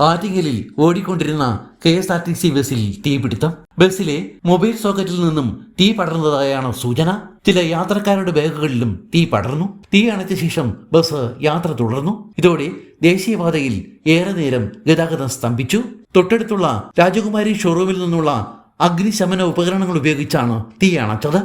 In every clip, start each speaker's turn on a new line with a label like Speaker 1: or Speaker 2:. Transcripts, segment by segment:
Speaker 1: ആറ്റിങ്ങലിൽ ഓടിക്കൊണ്ടിരുന്ന K S R T C ബസ്സിൽ തീപിടുത്തം ബസ്സിലെ മൊബൈൽ സോക്കറ്റിൽ നിന്നും തീ പടർന്നതായാണ് സൂചന. ചില യാത്രക്കാരുടെ ബാഗുകളിലും തീ പടർന്നു. തീ അണച്ച ശേഷം ബസ് യാത്ര തുടർന്നു. ഇതോടെ ദേശീയപാതയിൽ ഏറെ നേരം ഗതാഗതം സ്തംഭിച്ചു. തൊട്ടടുത്തുള്ള രാജകുമാരി ഷോറൂമിൽ നിന്നുള്ള അഗ്നിശമന ഉപകരണങ്ങൾ ഉപയോഗിച്ചാണ് തീ അണച്ചത്.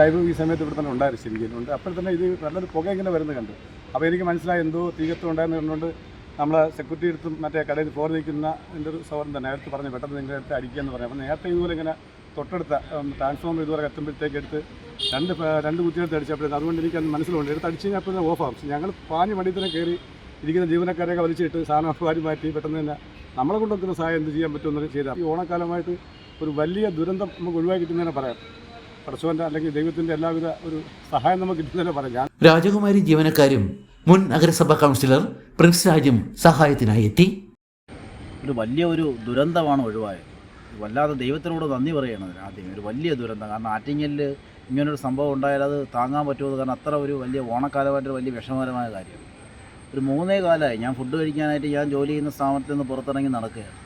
Speaker 2: ലൈവ് ഈ സമയത്ത് ഇവിടെ തന്നെ ഉണ്ടായിരുന്നു ശരിക്കും. അപ്പോൾ തന്നെ ഇത് നല്ലൊരു പുക ഇങ്ങനെ വരുന്നത് കണ്ടു. അപ്പോൾ എനിക്ക് മനസ്സിലായി എന്തോ തീകത്വം ഉണ്ടായെന്ന് കണ്ടുകൊണ്ട് നമ്മളെ സെക്യൂരിറ്റി എടുത്തും മറ്റേ കടയിൽ ഫോർ നിൽക്കുന്ന എന്റെ ഒരു സൗഹൃദം തന്നെ നേരത്തെ പറഞ്ഞു പെട്ടെന്ന് നിങ്ങളുടെ അടുത്ത് അടിക്കുകയെന്ന് പറഞ്ഞു അപ്പോൾ നേരത്തെ ഇതുപോലെ ഇങ്ങനെ തൊട്ടടുത്ത ട്രാൻസ്ഫോമർ ഇതുവരെ എത്തുമ്പോഴത്തേക്ക് എടുത്ത് രണ്ട് രണ്ട് കുത്തിയെടുത്ത് അടിച്ചപ്പോഴത്തേക്ക് അതുകൊണ്ട് എനിക്ക് അത് മനസ്സിലുണ്ട്. എടുത്ത് അടിച്ച് കഴിഞ്ഞാൽ അപ്പോൾ ഓഫ് ആവും. ഞങ്ങൾ പാഞ്ഞ് വണ്ടി തന്നെ കയറി ഇരിക്കുന്ന ജീവനക്കാരെയൊക്കെ വലിച്ചിട്ട് സാധനം വാരി മാറ്റി പെട്ടെന്ന് തന്നെ നമ്മളെ കൊണ്ടൊക്കുന്ന സഹായം എന്ത് ചെയ്യാൻ പറ്റുമെന്നൊക്കെ ചെയ്താൽ ഈ ഓണക്കാലമായിട്ട് ഒരു വലിയ ദുരന്തം നമുക്ക് ഒഴിവാക്കി കിട്ടുന്നതിനെ പറയാം. പടച്ചവന്റെ അല്ലെങ്കിൽ ദൈവത്തിന്റെ എല്ലാവിധ ഒരു സഹായം നമുക്ക് കിട്ടുന്നതിനെ പറയാം.
Speaker 1: രാജകുമാരി ജീവനക്കാരും മുൻ നഗരസഭാ കൗൺസിലർ പ്രിൻസ് രാജും സഹായത്തിനായി എത്തി.
Speaker 3: ഒരു വലിയ ഒരു ദുരന്തമാണ് ഒഴിവായത്. വല്ലാതെ ദൈവത്തിനോട് നന്ദി പറയണത് ആദ്യം ഒരു വലിയ ദുരന്തം. കാരണം ആറ്റിങ്ങലിൽ ഇങ്ങനൊരു സംഭവം ഉണ്ടായാൽ അത് താങ്ങാൻ പറ്റുമോ? കാരണം അത്ര ഒരു വലിയ ഓണക്കാലമായിട്ടൊരു വലിയ വിഷമകരമായ കാര്യമാണ്. ഒരു മൂന്നേ കാലമായി ഞാൻ ഫുഡ് കഴിക്കാനായിട്ട് ഞാൻ ജോലി ചെയ്യുന്ന സ്ഥാപനത്തിൽ നിന്ന് പുറത്തിറങ്ങി നടക്കുകയാണ്.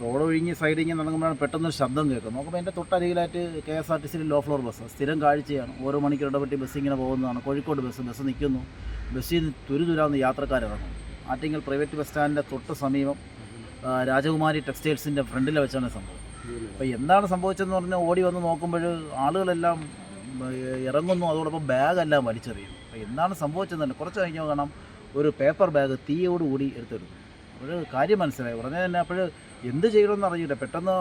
Speaker 3: റോഡ് ഒഴിഞ്ഞ് സൈഡിൽ ഇങ്ങനെ നടക്കുമ്പോഴാണ് പെട്ടെന്ന് ശബ്ദം കേൾക്കും നോക്കുമ്പോൾ എന്റെ തൊട്ടരികിലായിട്ട് കെ എസ് ആർ ടി സിയിൽ ലോ ഫ്ലോർ ബസ് സ്ഥിരം കാഴ്ചയാണ്. ഓരോ മണിക്കൂർ ഇടപെട്ടി ബസ് ഇങ്ങനെ പോകുന്നതാണ്. കോഴിക്കോട് ബസ് ബസ് നിൽക്കുന്നു. ബസ്സിൽ നിന്ന് തുരുതുരാന്ന് യാത്രക്കാരിറങ്ങും ആറ്റിങ്ങൽ പ്രൈവറ്റ് ബസ് സ്റ്റാൻഡിന്റെ തൊട്ട് സമീപം രാജകുമാരി ടെക്സ്റ്റൈൽസിന്റെ ഫ്രണ്ടിൽ വെച്ചാണ് സംഭവം. അപ്പോൾ എന്താണ് സംഭവിച്ചതെന്ന് പറഞ്ഞാൽ ഓടി വന്ന് നോക്കുമ്പോൾ ആളുകളെല്ലാം ഇറങ്ങുന്നു. അതോടൊപ്പം ബാഗെല്ലാം വലിച്ചെറിയും അപ്പോൾ എന്താണ് സംഭവിച്ചതെന്ന് തന്നെ കുറച്ച് കഴിഞ്ഞാൽ കാണാം ഒരു പേപ്പർ ബാഗ് തീയോടുകൂടി എടുത്തെടുത്തു അപ്പോൾ കാര്യം മനസ്സിലായി. ഉടനെ തന്നെ അപ്പോൾ എന്ത് ചെയ്യണമെന്ന് അറിഞ്ഞില്ല പെട്ടെന്ന്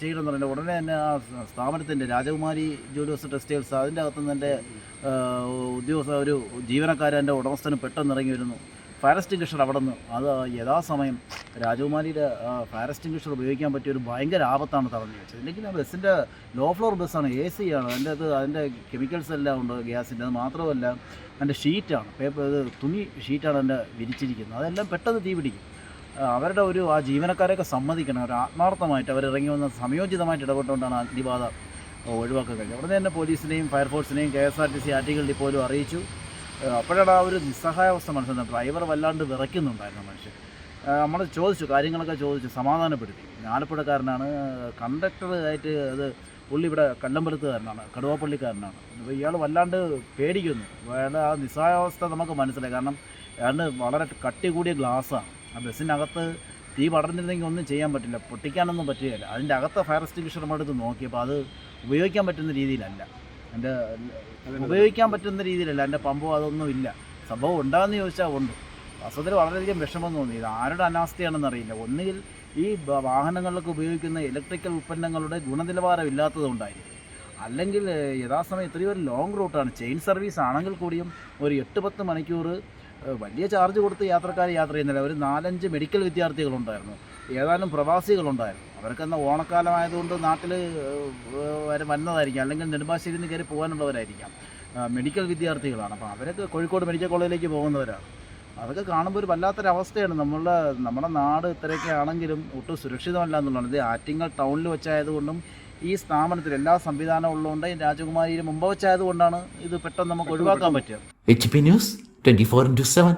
Speaker 3: ചെയ്യണമെന്ന് അറിയില്ല ഉടനെ തന്നെ ആ സ്ഥാപനത്തിന്റെ രാജകുമാരി ജൂലിയോസ് ടെക്സ്റ്റൈൽസ് അതിന്റെ അകത്തുനിന്ന് എന്റെ ഉദ്യോഗസ്ഥ ഒരു ജീവനക്കാരന്റെ ഉടമസ്ഥന് പെട്ടെന്ന് ഇറങ്ങി വരുന്നു. ഫയർ എക്സ്റ്റിംഗ്വിഷർ അവിടെ നിന്ന്. അത് യഥാസമയം രാജകുമാരിയുടെ ഫയർ എക്സ്റ്റിംഗ്വിഷർ ഉപയോഗിക്കാൻ പറ്റിയ ഒരു ഭയങ്കര ആപത്താണ് തടഞ്ഞു വെച്ചത്. ഇല്ലെങ്കിൽ ആ ബസ്സിന്റെ ലോ ഫ്ലോർ ബസ്സാണ് എ സി ആണ്. അതിന്റെ അത് അതിന്റെ കെമിക്കൽസ് എല്ലാം ഉണ്ട് ഗ്യാസിന്റെ. അത് മാത്രമല്ല അതിന്റെ ഷീറ്റാണ്. പേപ്പർ ഇത് തുണി ഷീറ്റാണ് അതിന്റെ വിരിച്ചിരിക്കുന്നത്. അതെല്ലാം പെട്ടെന്ന് തീ പിടിക്കും അവരുടെ ഒരു ആ ജീവനക്കാരെയൊക്കെ സമ്മതിക്കണം. ഒരു ആത്മാർത്ഥമായിട്ട് അവർ ഇറങ്ങി വന്ന് സംയോജിതമായിട്ട് ഇടപെട്ടുകൊണ്ടാണ് അഗ്നിബാധ ഒഴിവാക്കാൻ കഴിഞ്ഞത് ഉടനെ തന്നെ പോലീസിനെയും ഫയർഫോഴ്സിനെയും K S R T C Attingal ഡിപ്പോയിലും അറിയിച്ചു. അപ്പോഴാണ് ആ ഒരു നിസ്സഹായാവസ്ഥ മനസ്സിലാക്കുന്നത് ഡ്രൈവർ വല്ലാണ്ട് വിറയ്ക്കുന്നുണ്ടായിരുന്നു മനുഷ്യൻ. നമ്മൾ ചോദിച്ചു കാര്യങ്ങളൊക്കെ ചോദിച്ചു സമാധാനപ്പെടുത്തി. ആലപ്പുഴക്കാരനാണ് കണ്ടക്ടർ ആയിട്ട് അത് പുള്ളി ഇവിടെ കല്ലമ്പലത്തുകാരനാണ് കടുവാപ്പള്ളിക്കാരനാണ്. അപ്പോൾ ഇയാൾ വല്ലാണ്ട് പേടിക്കുന്നു. അയാളുടെ ആ നിസ്സഹായാവസ്ഥ നമുക്ക് മനസ്സിലായി. കാരണം അയാളുടെ വളരെ കട്ടി കൂടിയ ഗ്ലാസ്സാണ്. ആ ബസ്സിനകത്ത് തീ പടർന്നിരുന്നെങ്കിൽ ഒന്നും ചെയ്യാൻ പറ്റില്ല. പൊട്ടിക്കാനൊന്നും പറ്റുകയില്ല. അതിന്റെ അകത്തെ ഫയർ എക്സ്റ്റിംഗ്വിഷർ നമ്മൾ എടുത്ത് നോക്കിയപ്പോൾ അത് ഉപയോഗിക്കാൻ പറ്റുന്ന രീതിയിലല്ല. എന്റെ ഉപയോഗിക്കാൻ പറ്റുന്ന രീതിയിലല്ല. എന്റെ പമ്പോ അതൊന്നും ഇല്ല. സംഭവം ഉണ്ടാകുന്ന ചോദിച്ചാൽ ഉണ്ട്. വാസ്തവത്തിൽ വളരെയധികം വിഷമം തോന്നി. ഇത് ആരുടെ അനാസ്ഥയാണെന്ന് അറിയില്ല. ഒന്നുകിൽ ഈ വാഹനങ്ങളിലൊക്കെ ഉപയോഗിക്കുന്ന ഇലക്ട്രിക്കൽ ഉൽപ്പന്നങ്ങളുടെ ഗുണനിലവാരം ഇല്ലാത്തതുകൊണ്ടായിരിക്കും അല്ലെങ്കിൽ യഥാസമയം ഇത്രയും ഒരു ലോങ് റൂട്ടാണ് ചെയിൻ സർവീസ് ആണെങ്കിൽ കൂടിയും ഒരു എട്ട് പത്ത് മണിക്കൂർ വലിയ ചാർജ് കൊടുത്ത് യാത്രക്കാർ യാത്ര ചെയ്യുന്നില്ല. ഒരു നാലഞ്ച് മെഡിക്കൽ വിദ്യാർത്ഥികളുണ്ടായിരുന്നു. ഏതാനും പ്രവാസികളുണ്ടായിരുന്നു. അവർക്ക് എന്നാൽ ഓണക്കാലമായതുകൊണ്ട് നാട്ടിൽ വരെ വന്നതായിരിക്കാം. അല്ലെങ്കിൽ നെടുമ്പാശ്ശേരിയിൽ നിന്ന് കയറി പോകാനുള്ളവരായിരിക്കാം. മെഡിക്കൽ വിദ്യാർത്ഥികളാണ്. അപ്പോൾ അവരൊക്കെ കോഴിക്കോട് മെഡിക്കൽ കോളേജിലേക്ക് പോകുന്നവരാണ്. അതൊക്കെ കാണുമ്പോൾ ഒരു വല്ലാത്തൊരവസ്ഥയാണ്. നമ്മളുടെ നമ്മുടെ നാട് ഇത്രയൊക്കെ ആണെങ്കിലും ഒട്ടും സുരക്ഷിതമല്ല എന്നുള്ളതാണ്. ഇത് ആറ്റിങ്ങൽ ടൗണിൽ വെച്ചായതുകൊണ്ടും ഈ സ്ഥാപനത്തിൽ എല്ലാ സംവിധാനവും ഉള്ളതുകൊണ്ട് രാജകുമാരി രാജകുമാരിയിൽ മുമ്പ് വെച്ചായതുകൊണ്ടാണ് ഇത് പെട്ടെന്ന് നമുക്ക് ഒഴിവാക്കാൻ പറ്റുക.
Speaker 1: H P news 24 into 7